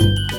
you.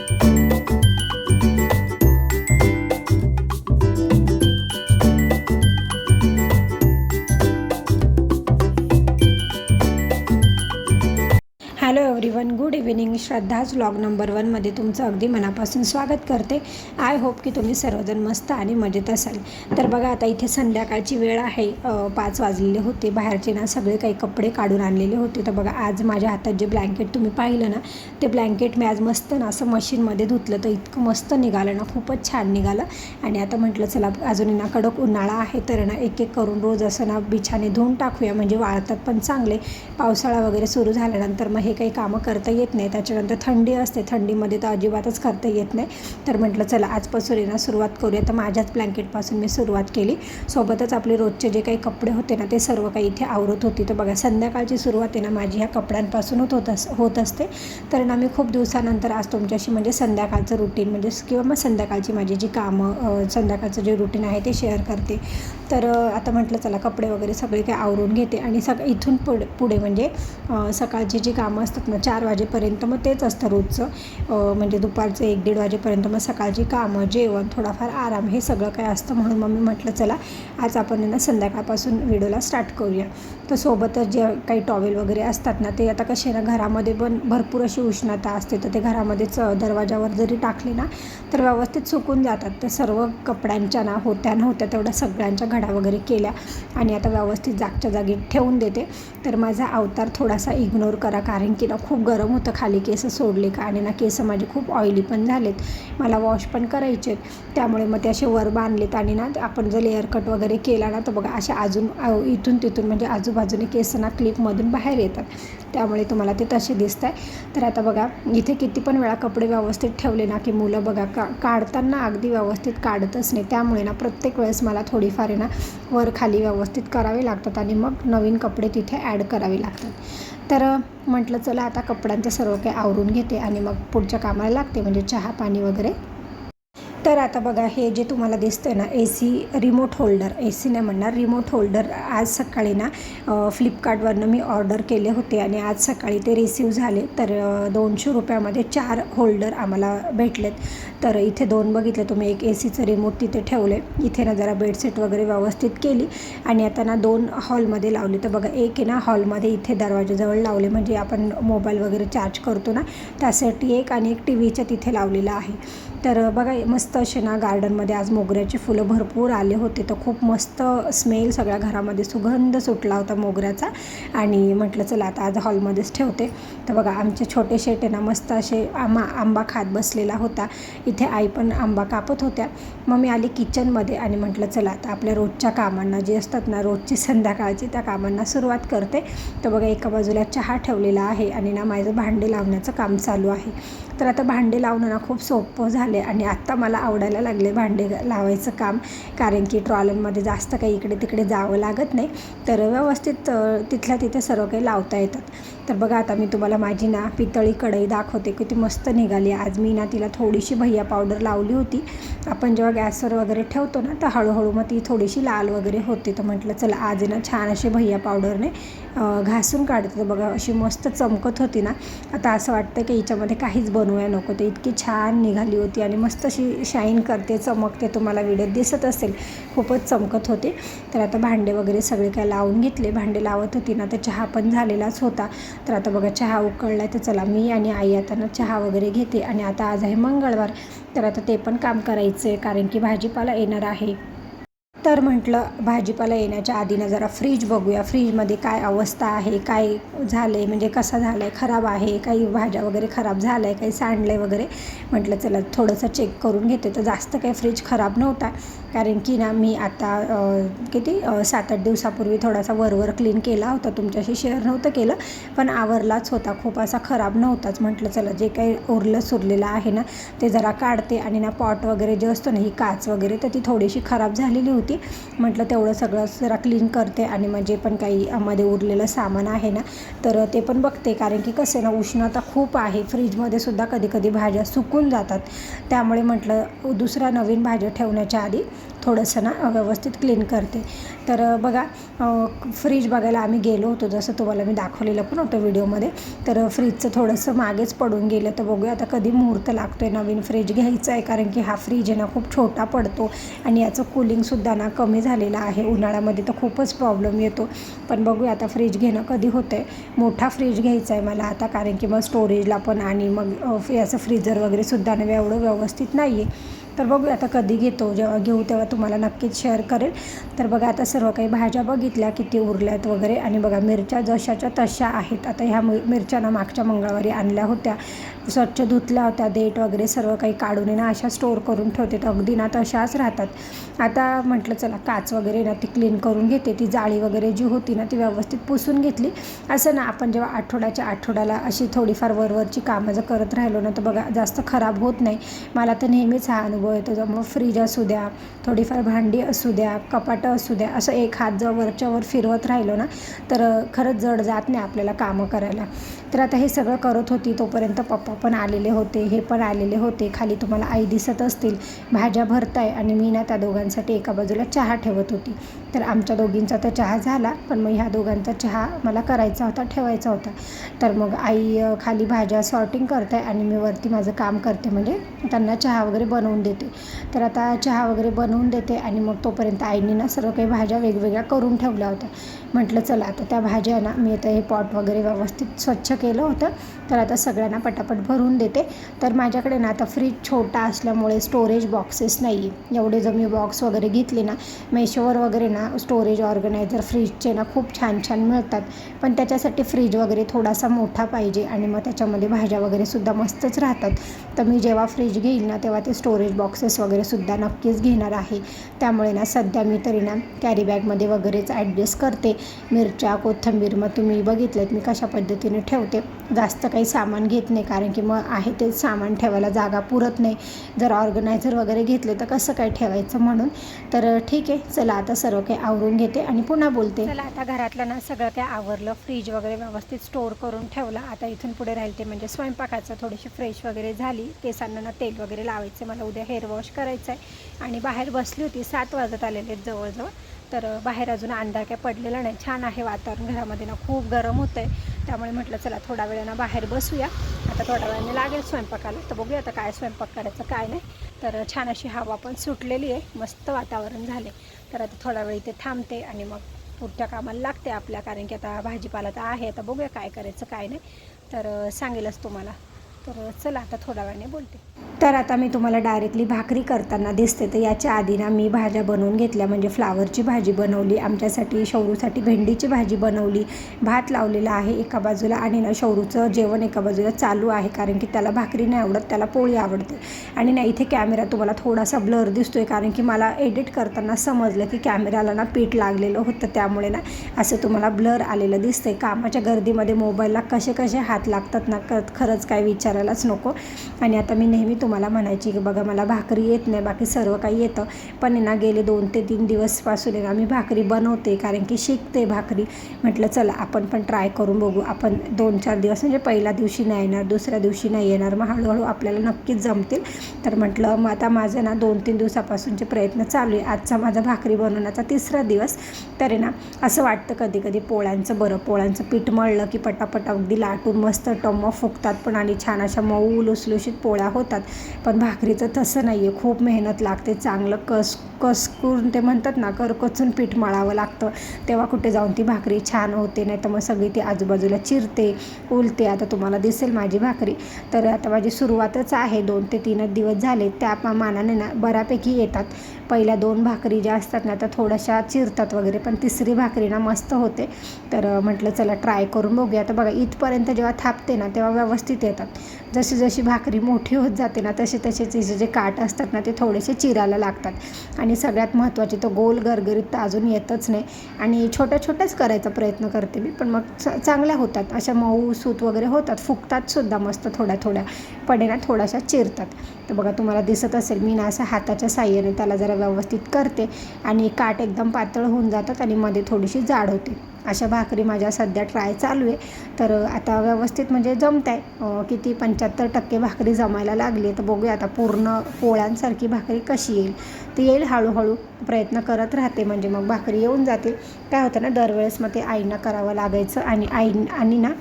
Everyone good evening श्रद्धाज vlog number वनमध्ये तुमचं अगदी मनापासून स्वागत करते. आय होप की तुम्ही सर्वजण मस्त आणि मजेत असाल. तर बघा आता इथे संध्याकाळची वेळ आहे. पाच वाजलेले होते. बाहेरचे ना सगळे काही कपडे काढून आणलेले होते. तर बघा आज माझ्या हातात जे ब्लँकेट तुम्ही पाहिलं ना ते ब्लँकेट मी आज मस्त ना असं मशीनमध्ये धुतलं. तर इतकं मस्त निघालं ना खूपच छान निघालं. आणि आता म्हटलं चला अजून ना कडक उन्हाळा आहे. तर ना एक एक करून रोज असं ना बिछाने धुवून टाकूया. म्हणजे वाळतात पण चांगले. पावसाळा वगैरे सुरू झाल्यानंतर मग हे काही कामं करता येत नाही. त्याच्यानंतर थंडी असते. थंडीमध्ये तर अजिबातच करता येत नाही. तर म्हटलं चला आजपासून येणं सुरुवात करूया. तर माझ्याच ब्लँकेटपासून मी सुरुवात केली. सोबतच आपले रोजचे जे काही कपडे होते ना ते सर्व काही इथे आवरत होती. तर बघा संध्याकाळची सुरुवात आहे ना माझी ह्या कपड्यांपासून होत अस होत असते. तर ना मी खूप दिवसानंतर आज तुमच्याशी म्हणजे संध्याकाळचं रुटीन म्हणजे किंवा मग संध्याकाळची माझी जी कामं संध्याकाळचं जे रुटीन आहे ते शेअर करते. तर आता म्हटलं चला कपडे वगैरे सगळे काही आवरून घेते आणि सग इथून पुढ पुढे म्हणजे सकाळची जी कामं असतात ना चार वाजेपर्यंत मग तेच असतं रोजचं. म्हणजे दुपारचं एक दीड वाजेपर्यंत मग सकाळची कामं जेवण थोडाफार आराम हे सगळं काय असतं म्हणून मग मी म्हटलं चला आज आपण ना संध्याकाळपासून व्हिडिओला स्टार्ट करूया. तर सोबतच जे काही टॉवेल वगैरे असतात ना ते आता कसे ना घरामध्ये पण भरपूर अशी उष्णता असते तर ते घरामध्येच दरवाजावर जरी टाकले ना तर व्यवस्थित सुकून जातात. तर सर्व कपड्यांच्या ना होत्या नव्हत्या तेवढ्या सगळ्यांच्या घडा वगैरे केल्या आणि आता व्यवस्थित जागच्या जागी ठेवून देते. तर माझा अवतार थोडासा इग्नोर करा कारण की ना खूप गरम होतं खाली केस सोडले का आणि ना केस माझे खूप ऑइली पण झालेत. मला वॉश पण करायचे त्यामुळे मग ते असे वर बांधलेत आणि ना आपण जर लेअर कट वगैरे केला ना तर बघा अशा अजून इथून तिथून म्हणजे आजूबाजूने केस ना क्लिपमधून बाहेर येतात. त्यामुळे तुम्हाला ते तसे दिसत आहे तर आता बघा इथे किती पण वेळा कपडे व्यवस्थित ठेवले ना की मुलं बघा का काढताना अगदी व्यवस्थित काढतच नाही. त्यामुळे ना प्रत्येक वेळेस मला थोडीफार आहे ना वर खाली व्यवस्थित करावे लागतात आणि मग नवीन कपडे तिथे ॲड करावे लागतात. तर म्हटलं चला आता कपड्यांचं सर्व काही आवरून घेते आणि मग पुढच्या कामाला लागते म्हणजे चहा पाणी वगैरे. तर आता बघा हे जे तुम्हाला दिसतं आहे ना A C remote holder A C नाही म्हणणार रिमोट होल्डर आज सकाळी ना फ्लिपकार्टवरनं मी ऑर्डर केले होते आणि आज सकाळी ते रिसीव झाले. तर दोनशे रुपयामध्ये चार होल्डर आम्हाला भेटलेत. तर इथे दोन बघितले तुम्ही एक ए सीचं रिमोट तिथे ठेवले इथे ना जरा बेडशीट वगैरे व्यवस्थित केली आणि आता ना दोन हॉलमध्ये लावली. तर बघा एक आहे ना हॉलमध्ये इथे दरवाजाजवळ लावले. म्हणजे आपण मोबाईल वगैरे चार्ज करतो ना त्यासाठी एक आणि एक टी व्हीच्या तिथे लावलेला आहे. तर बघा मस्त असे ना गार्डनमध्ये आज मोगऱ्याची फुलं भरपूर आले होते. तर खूप मस्त स्मेल सगळ्या घरामध्ये सुगंध सुटला होता मोगऱ्याचा. आणि म्हटलं चला आता आज हॉलमध्येच ठेवते. तर बघा आमचे छोटे शेटे ना मस्त असे आंबा आंबा खात बसलेला होता. इथे आई पण आंबा कापत होत्या. मग मी आली किचनमध्ये आणि म्हटलं चला आता आपल्या रोजच्या कामांना जे असतात ना रोजची संध्याकाळची त्या कामांना सुरुवात करते. तर बघा एका बाजूला चहा ठेवलेला आहे आणि ना माझं भांडे लावण्याचं काम चालू आहे. तर आता भांडे लावणं ना खूप सोपं झाले आणि आत्ता मला आवडायला लागले भांडे लावायचं काम. कारण की ट्रॉलरमध्ये जास्त काही इकडे तिकडे जावं लागत नाही. तर व्यवस्थित तिथल्या तिथे सर्व काही लावता येतात. तर बघा आता मी तुम्हाला माझी ना पितळी कढई दाखवते. किती मस्त निघाली. आज मी ना तिला थोडीशी भैया पावडर लावली होती. आपण जेव्हा गॅसवर वगैरे ठेवतो ना तर हळूहळू मग ती थोडीशी लाल वगैरे होते. तर म्हटलं चला आज ना छान अशी भैया पावडरने घासून काढत. तर बघा अशी मस्त चमकत होती ना. आता असं वाटतं की हिच्यामध्ये काहीच बनवूया नको. ते इतकी छान निघाली होती आणि मस्त अशी शाईन करते चमकते. तुम्हाला व्हिडिओ दिसत असेल खूपच चमकत होते. तर आता भांडे वगैरे सगळे काय लावून घेतले. भांडे लावत होती ना तर चहा पण झालेलाच होता. तर आता बघा चहा उकळला तर चला मी आणि आई आता ना चहा वगैरे घेते. आणि आता आज आहे मंगळवार. तर आता ते पण काम करायचं आहे कारण की भाजीपाला येणार आहे. तर म्हटलं भाजीपाला येण्याच्या आधी ना जरा फ्रीज बघूया. फ्रीजमध्ये काय अवस्था आहे काय झालं आहे म्हणजे कसा झाला आहे खराब आहे काही भाज्या वगैरे खराब झाल्या आहे काही सांडलं आहे वगैरे. म्हटलं चला थोडंसं चेक करून घेते. तर जास्त काही फ्रीज खराब नव्हता. कारण की ना मी आता किती सात आठ दिवसापूर्वी थोडासा वरवर क्लीन केला होता. तुमच्याशी शेअर नव्हतं केलं पण आवरलाच होता. खूप असा खराब नव्हताच. म्हटलं चला जे काही उरलं सुरलेलं आहे ना ते जरा काढते. आणि ना पॉट वगैरे जे असतो ना ही काच वगैरे तर ती थोडीशी खराब झालेली होती. म्हटलं तेवढं सगळं जरा क्लीन करते आणि मग जे पण काही मध्ये उरलेलं सामान आहे ना तर ते पण बघते. कारण की कसं ना उष्णता खूप आहे. फ्रीजमध्ये सुद्धा कधी कधी भाज्या सुकून जातात. त्यामुळे म्हटलं दुसऱ्या नवीन भाज्या ठेवण्याच्या आधी थोडंसं ना व्यवस्थित क्लीन करते. तर बघा फ्रीज बघायला आम्ही गेलो होतो जसं तुम्हाला मी दाखवलेलं पण होतं व्हिडिओमध्ये. तर फ्रीजचं थोडंसं मागेच पडून गेलं तर बघूया आता कधी मुहूर्त लागतो आहे नवीन फ्रीज घ्यायचा आहे कारण की हा फ्रीज आहे ना खूप छोटा पडतो आणि याचं कुलिंगसुद्धा ना कमी झालेलं आहे. उन्हाळ्यामध्ये तर खूपच प्रॉब्लेम येतो. पण बघूया आता फ्रीज घेणं कधी होतं आहे मोठा फ्रीज घ्यायचा आहे मला आता कारण की मग स्टोरेजला पण आणि मग याचं फ्रीजर वगैरे सुद्धा ना एवढं व्यवस्थित नाही आहे तर बघूया आता कधी घेतो जेव्हा घेऊ तेव्हा तुम्हाला नक्कीच शेअर करेल. तर बघा आता सर्व काही भाज्या बघितल्या किती उरल्यात वगैरे. आणि बघा मिरच्या जशाच्या तशा आहेत. आता ह्या मिरच्या ना मागच्या मंगळवारी आणल्या होत्या. स्वच्छ धुतल्या होत्या देठ वगैरे सर्व काही काढून ना अशा स्टोअर करून ठेवते. तर अगदी ना तशाच राहतात. आता म्हटलं चला काच वगैरे ना ती क्लीन करून घेते. ती जाळी वगैरे जी होती ना ती व्यवस्थित पुसून घेतली. असं ना आपण जेव्हा आठवड्याच्या आठवड्याला अशी थोडीफार वरवरची कामं जर करत राहिलो ना तर बघा जास्त खराब होत नाही. मला तर नेहमीच हा अनुभव येतो. मग फ्रीज असू द्या थोडीफार भांडी असू द्या कपाटं असू द्या असं एक हात जर वरच्यावर फिरवत राहिलो ना तर खरंच जड जात नाही आपल्याला कामं करायला. तर आता हे सगळं करत होती तोपर्यंत पप्पा पण आलेले होते हे पण आलेले होते. खाली तुम्हाला आई दिसत असतील. भाज्या भरताय आणि मी ना त्या दोघांसाठी एका बाजूला चहा ठेवत होती. तर आमच्या दोघींचा तर चहा झाला पण मग ह्या दोघांचा चहा मला करायचा होता ठेवायचा होता. तर मग आई खाली भाज्या सॉर्टिंग करते आणि मी वरती माझं काम करते. म्हणजे त्यांना चहा वगैरे बनवून देते. तर आता चहा वगैरे बनवून देते आणि मग तोपर्यंत आईने ना सर्व काही भाज्या वेगवेगळ्या करून ठेवल्या होत्या. म्हटलं चला आता त्या भाज्या ना मी आता हे पॉट वगैरे व्यवस्थित स्वच्छ केलं होतं. तर आता सगळ्यांना पटापट भरून देते. तर माझ्याकडे ना आता फ्रीज छोटा असल्यामुळे स्टोरेज बॉक्सेस नाही आहे एवढे जर मी बॉक्स वगैरे घेतले ना मेशोवर वगैरे ना स्टोरेज ऑर्गनायझर फ्रीजचे ना खूप छान छान मिळतात. पण त्याच्यासाठी फ्रीज वगैरे थोडासा मोठा पाहिजे आणि मग त्याच्यामध्ये भाज्या वगैरे सुद्धा मस्तच राहतात. तर मी जेव्हा फ्रीज घेईल ना तेव्हा ते स्टोरेज बॉक्सेस वगैरे सुद्धा नक्कीच घेणार आहे. त्यामुळे ना सध्या मी तरी ना कॅरी बॅगमध्ये वगैरेच ॲडजस्ट करते. मिरच्या कोथिंबीर मग तुम्ही बघितलेत मी कशा पद्धतीने ठेवते. जास्त काही सामान घेत नाही कारण की मग आहे ते सामान ठेवायला जागा पुरत नाही. जर ऑर्गनायझर वगैरे घेतले तर कसं काय ठेवायचं म्हणून? तर ठीक आहे. चला आता सर्व काही आवरून घेते आणि पुन्हा बोलते. चला आता घरातलं ना सगळं काही आवरलं फ्रीज वगैरे व्यवस्थित स्टोअर करून ठेवलं. आता इथून पुढे राहील ते म्हणजे स्वयंपाकाचं. थोडीशी फ्रेश वगैरे झाली. केसांना ना तेल वगैरे लावायचं. मला उद्या हेअर वॉश करायचं आहे आणि बाहेर बसली होती. सात वाजत आलेले आहेत जवळजवळ. तर बाहेर अजून अंधार काय पडलेला नाही. छान आहे वातावरण. घरामध्ये ना खूप गरम होतं आहे त्यामुळे म्हटलं चला थोडा वेळानं बाहेर बसूया. आता थोड्या वेळाने लागेल स्वयंपाकाला. तर बघूया आता काय स्वयंपाक करायचं काय नाही. तर छान अशी हवा पण सुटलेली आहे. मस्त वातावरण झाले तर आता थोडा वेळ इथे थांबते आणि मग पुढच्या कामाला लागते आपल्या कारण की आता भाजीपाला तर आहे. आता बघूया काय करायचं काय नाही. तर सांगेलच तुम्हाला. तर चला आता थोड्या वेळाने बोलते. तर आता मी तुम्हाला डायरेक्टली भाकरी करताना दिसते. तर याच्या आधी ना मी भाज्या बनवून घेतल्या. म्हणजे फ्लावरची भाजी बनवली आमच्यासाठी शौरूसाठी भेंडीची भाजी बनवली. भात लावलेला आहे एका बाजूला आणि ना शौरूचं जेवण एका बाजूला चालू आहे. कारण की त्याला भाकरी नाही आवडत त्याला पोळी आवडते. आणि ना इथे कॅमेरा तुम्हाला थोडासा ब्लर दिसतो आहे कारण की मला एडिट करताना समजलं की कॅमेराला ना पीठ लागलेलं होतं. त्यामुळे ना असं तुम्हाला ब्लर आलेलं दिसतं आहे कामाच्या गर्दीमध्ये मोबाईलला कसे कसे हात लागतात ना क खरंच काय विचारायलाच नको. आणि आता मी नेहमी तुम्हाला म्हणायची की बघा मला भाकरी येत नाही बाकी सर्व काही येतं. पण ना गेले दोन ते तीन दिवसपासून ना मी भाकरी बनवते कारण की शिकते भाकरी. म्हटलं चला आपण पण ट्राय करून बघू. आपण दोन चार दिवस म्हणजे पहिल्या दिवशी नाही येणार दुसऱ्या दिवशी नाही येणार. मग हळूहळू आपल्याला नक्कीच जमतील. तर म्हटलं मग आता माझं ना दोन तीन दिवसापासूनचे प्रयत्न चालू आहे. आजचा माझा भाकरी बनवण्याचा तिसरा दिवस. तरी ना असं वाटतं कधी कधी पोळ्यांचं बरं. पोळ्यांचं पीठ मळलं की पटापट अगदी लाटून मस्त टम्म फुकतात पण आणि छान अशा मऊ लुसलुशीत पोळ्या होतात. पण भाकरीचं तसं नाही आहे खूप मेहनत लागते. चांगलं कस करून ते म्हणतात ना करकचून पीठ मळावं लागतं. तेव्हा कुठे जाऊन ती भाकरी छान होते नाही तर मग सगळी ती आजूबाजूला चिरते उलते. आता तुम्हाला दिसेल माझी भाकरी. तर आता माझी सुरुवातच आहे. दोन ते तीनच दिवस झाले. त्या मानाने ना बऱ्यापैकी येतात. पहिल्या दोन भाकरी ज्या असतात ना त्या थोड्याशा चिरतात वगैरे. पण तिसरी भाकरी ना मस्त होते. तर म्हटलं चला ट्राय करून बघूया. तर बघा इथपर्यंत जेव्हा थापते ना तेव्हा व्यवस्थित येतात. जशी जशी भाकरी मोठी होत जाते ना तसे तसे तिचे जे काट असतात ना ते थोडेसे चिरायला लागतात. आणि सगळ्यात महत्त्वाचे तो गोल गरगरीत तर अजून येतच नाही. आणि छोट्या छोट्याच करायचा प्रयत्न करते मी पण मग चांगल्या होतात. अशा मऊ सूत वगैरे होतात. फुकतात सुद्धा मस्त थोड्या थोड्या. पडेना थोड्याशा चिरतात. तर बघा तुम्हाला दिसत असेल मी ना असं हाताच्या साह्याने त्याला जरा व्यवस्थित करते. आणि काट एकदम पातळ होऊन जातात आणि मध्ये थोडीशी जाड होते. अशा भाकरी माझ्या सध्या ट्राय चालू आहे. तर आता व्यवस्थित म्हणजे जमत आहे किती पंच्याहत्तर टक्के भाकरी जमायला लागली तर बघूया आता पूर्ण पोळ्यांसारखी भाकरी कशी येईल. ती येईल हळूहळू. प्रयत्न करत राहते. म्हणजे मग भाकरी येऊन जाते काय होतं ना दरवेळेस मग ते आईना करावं लागायचं. आणि आई आणि ना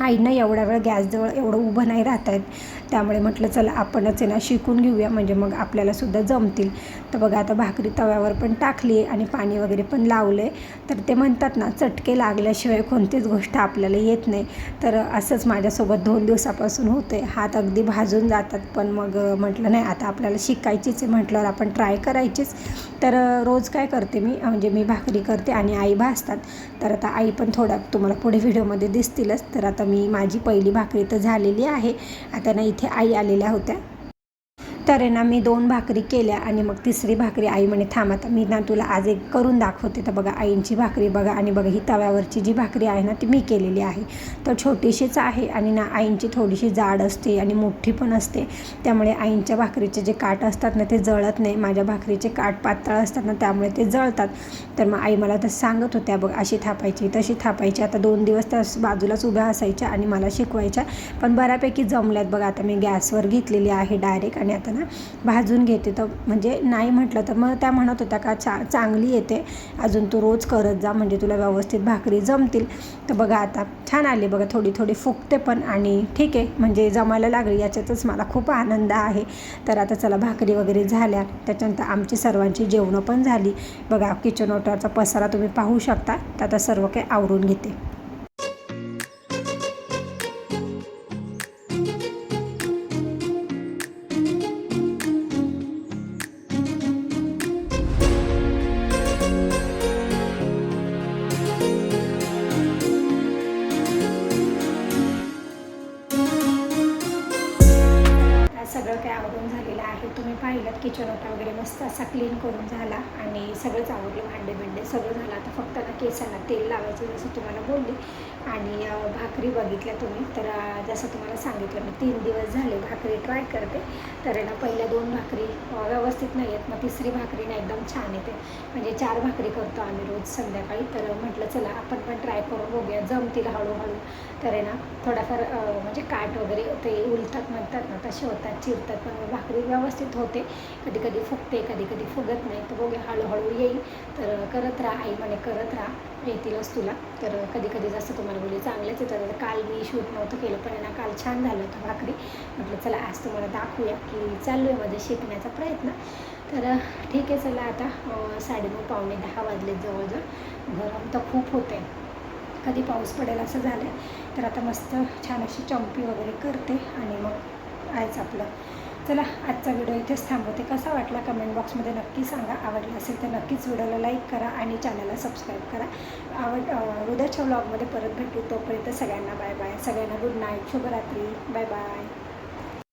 आईनं एवढा वेळ गॅसजवळ एवढं उभं नाही राहत आहेत त्यामुळे म्हटलं चला आपणच आहे ना शिकून घेऊया. म्हणजे मग आपल्यालासुद्धा जमतील. तर बघा आता भाकरी तव्यावर पण टाकली आहे आणि पाणी वगैरे पण लावलं आहे तर ते म्हणतात ना चटके लागल्याशिवाय कोणतीच गोष्ट आपल्याला येत नाही. तर असंच माझ्यासोबत दोन दिवसापासून होतं आहे हात अगदी भाजून जातात. पण मग म्हटलं नाही आता आपल्याला शिकायचीच आहे. म्हटल्यावर आपण ट्राय करायचीच. तर रोज काय करते मी म्हणजे मी भाकरी करते आणि आई भाजतात. तर आता आई पण थोडा तुम्हाला पुढे व्हिडिओमध्ये दिसतीलच. तर आता मी माझी पहिली भाकरी तर झालेली आहे. आता ना इथे आई आलेल्या होत्या. तर आहे ना मी दोन भाकरी केल्या आणि मग तिसरी भाकरी आई म्हणे थांब आता मी ना तुला आज एक करून दाखवते. तर बघा आईंची भाकरी बघा आणि बघा ही तव्यावरची जी भाकरी आहे ना ती मी केलेली आहे. तर छोटीशीच आहे आणि ना आईंची थोडीशी जाड असते आणि मोठी पण असते. त्यामुळे आईंच्या भाकरीचे जे काठ असतात ना ते जळत नाही. माझ्या भाकरीचे काठ पातळ असतात ना त्यामुळे ते जळतात. तर मग आई मला तर सांगत होत्या बघ अशी थापायची तशी थापायची. आता दोन दिवस त्या बाजूलाच उभ्या असायच्या आणि मला शिकवायच्या पण बऱ्यापैकी जमल्यात. बघा आता मी गॅसवर घेतलेली आहे डायरेक्ट आणि आता ना भाजून घेते. तर म्हणजे नाही म्हटलं तर मग त्या म्हणत होत्या का चा चांगली येते. अजून तू रोज करत जा म्हणजे तुला व्यवस्थित भाकरी जमतील. तर बघा आता छान आली बघा थोडी थोडी फुगते पण आणि ठीक आहे म्हणजे जमायला लागली याच्यातच मला खूप आनंद आहे. तर आता चला भाकरी वगैरे झाल्या. त्याच्यानंतर आमची सर्वांची जेवणं पण झाली. बघा किचन ओटाचा पसारा तुम्ही पाहू शकता. तर आता सर्व काही आवरून घेते. आहे. तुम्ही पाहिलं किचन ओटा वगैरे मस्त असा क्लीन करून झाला आणि सगळंच आवडलं भांडे बिंडे सगळं झालं. आता फक्त ना केसाला तेल लावायचं जसं तुम्हाला बोलले. आणि भाकरी बघितल्या तुम्ही. तर जसं तुम्हाला सांगितलं मी तीन दिवस झाले भाकरी ट्राय करते. तर आहे ना पहिल्या दोन भाकरी व्यवस्थित नाही आहेत. मग तिसरी भाकरी ना एकदम छान येते. म्हणजे चार भाकरी करतो आम्ही रोज संध्याकाळी. तर म्हटलं चला आपण पण ट्राय करून बघूया. जमतील हळूहळू. तर आहे ना थोडाफार म्हणजे काट वगैरे ते उलतात म्हणतात ना तसे होतात चिरतात. पण भाकरी व्यवस्थित होते. कधी कधी फुगते कधी कधी फुगत नाही. तर बघूया हळूहळू येईल. तर करत राहा आई म्हणे करत राहा. येतीलच तुला तर कधी कधी जसं तुम्हाला बोलले चांगलेच येतं तर काल मी शूट नव्हतं केलं पण ना काल छान झालं होतं भाकरी. म्हटलं चला आज तुम्हाला दाखवूया की चालू आहे माझं शिकण्याचा प्रयत्न. तर ठीक आहे चला आता साडेनऊ पावणे दहा वाजले जवळजवळ. गरम तर खूप होते कधी पाऊस पडेल असं झालं आहे तर आता मस्त छान अशी चंपी वगैरे करते आणि मग आहेच आपलं चला आजचा व्हिडिओ इथेच थांबवते. कसा वाटला कमेंट बॉक्समध्ये नक्की सांगा. आवडला असेल तर नक्कीच व्हिडिओला लाईक करा आणि चॅनलला सबस्क्राईब करा. आवड उद्याच्या व्लॉगमध्ये परत भेटू. तोपर्यंत सगळ्यांना बाय बाय सगळ्यांना गुड नाईट शुभरात्री. Bye bye